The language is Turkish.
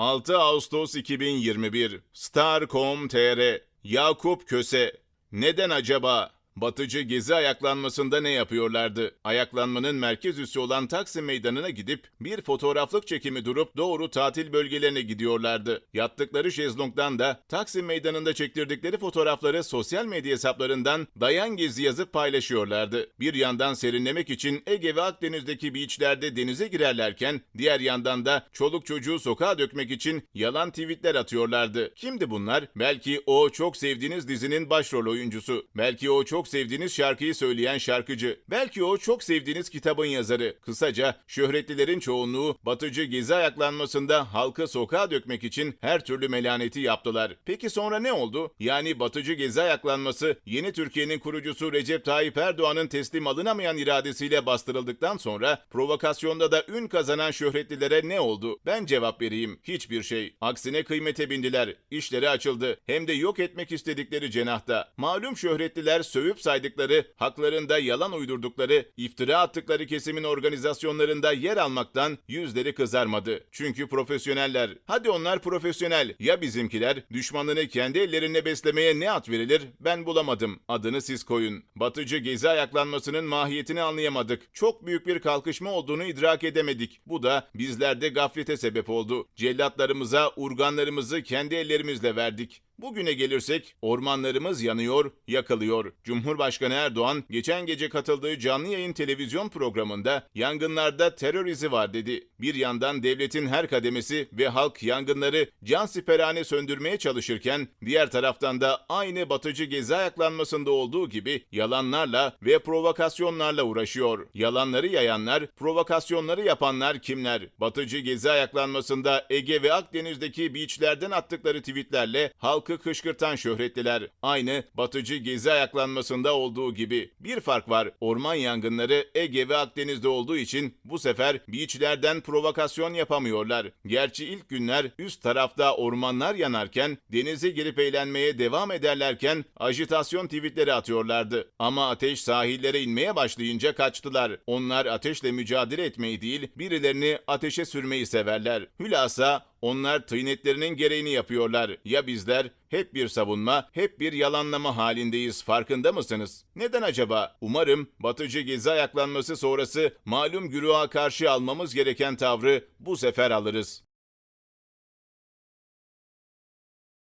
6 Ağustos 2021 Star.com.tr Yakup Köse. Neden acaba? Batıcı gezi ayaklanmasında ne yapıyorlardı? Ayaklanmanın merkez üssü olan Taksim Meydanı'na gidip bir fotoğraflık çekimi durup doğru tatil bölgelerine gidiyorlardı. Yattıkları şezlongdan da Taksim Meydanı'nda çektirdikleri fotoğrafları sosyal medya hesaplarından dayan gezi yazıp paylaşıyorlardı. Bir yandan serinlemek için Ege ve Akdeniz'deki beachlerde denize girerlerken diğer yandan da çoluk çocuğu sokağa dökmek için yalan tweetler atıyorlardı. Kimdi bunlar? Belki o çok sevdiğiniz dizinin başrol oyuncusu. Belki o çok sevdiğiniz şarkıyı söyleyen şarkıcı. Belki o çok sevdiğiniz kitabın yazarı. Kısaca şöhretlilerin çoğunluğu batıcı gezi ayaklanmasında halkı sokağa dökmek için her türlü melaneti yaptılar. Peki sonra ne oldu? Yani batıcı gezi ayaklanması yeni Türkiye'nin kurucusu Recep Tayyip Erdoğan'ın teslim alınamayan iradesiyle bastırıldıktan sonra provokasyonda da ün kazanan şöhretlilere ne oldu? Ben cevap vereyim. Hiçbir şey. Aksine kıymete bindiler. İşleri açıldı. Hem de yok etmek istedikleri cenahta. Malum şöhretliler sövüp saydıkları, haklarında yalan uydurdukları, iftira attıkları kesimin organizasyonlarında yer almaktan yüzleri kızarmadı. Çünkü profesyoneller. Hadi onlar profesyonel. Ya bizimkiler? Düşmanını kendi ellerine beslemeye ne at verilir? Ben bulamadım. Adını siz koyun. Batıcı gezi ayaklanmasının mahiyetini anlayamadık. Çok büyük bir kalkışma olduğunu idrak edemedik. Bu da bizlerde gaflete sebep oldu. Cellatlarımıza urganlarımızı kendi ellerimizle verdik. Bugüne gelirsek ormanlarımız yanıyor, yakılıyor. Cumhurbaşkanı Erdoğan geçen gece katıldığı canlı yayın televizyon programında yangınlarda terör izi var dedi. Bir yandan devletin her kademesi ve halk yangınları can siperhane söndürmeye çalışırken diğer taraftan da aynı batıcı gezi ayaklanmasında olduğu gibi yalanlarla ve provokasyonlarla uğraşıyor. Yalanları yayanlar, provokasyonları yapanlar kimler? Batıcı gezi ayaklanmasında Ege ve Akdeniz'deki beachlerden attıkları tweetlerle halkı kışkırtan şöhretliler. Aynı batıcı gezi ayaklanmasında olduğu gibi. Bir fark var. Orman yangınları Ege ve Akdeniz'de olduğu için bu sefer beachlerden provokasyon yapamıyorlar. Gerçi ilk günler üst tarafta ormanlar yanarken denize girip eğlenmeye devam ederlerken ajitasyon tweetleri atıyorlardı. Ama ateş sahillere inmeye başlayınca kaçtılar. Onlar ateşle mücadele etmeyi değil birilerini ateşe sürmeyi severler. Hülasa onlar tıynetlerinin gereğini yapıyorlar. Ya bizler? Hep bir savunma, hep bir yalanlama halindeyiz. Farkında mısınız? Neden acaba? Umarım batıcı gezi ayaklanması sonrası malum güruha karşı almamız gereken tavrı bu sefer alırız.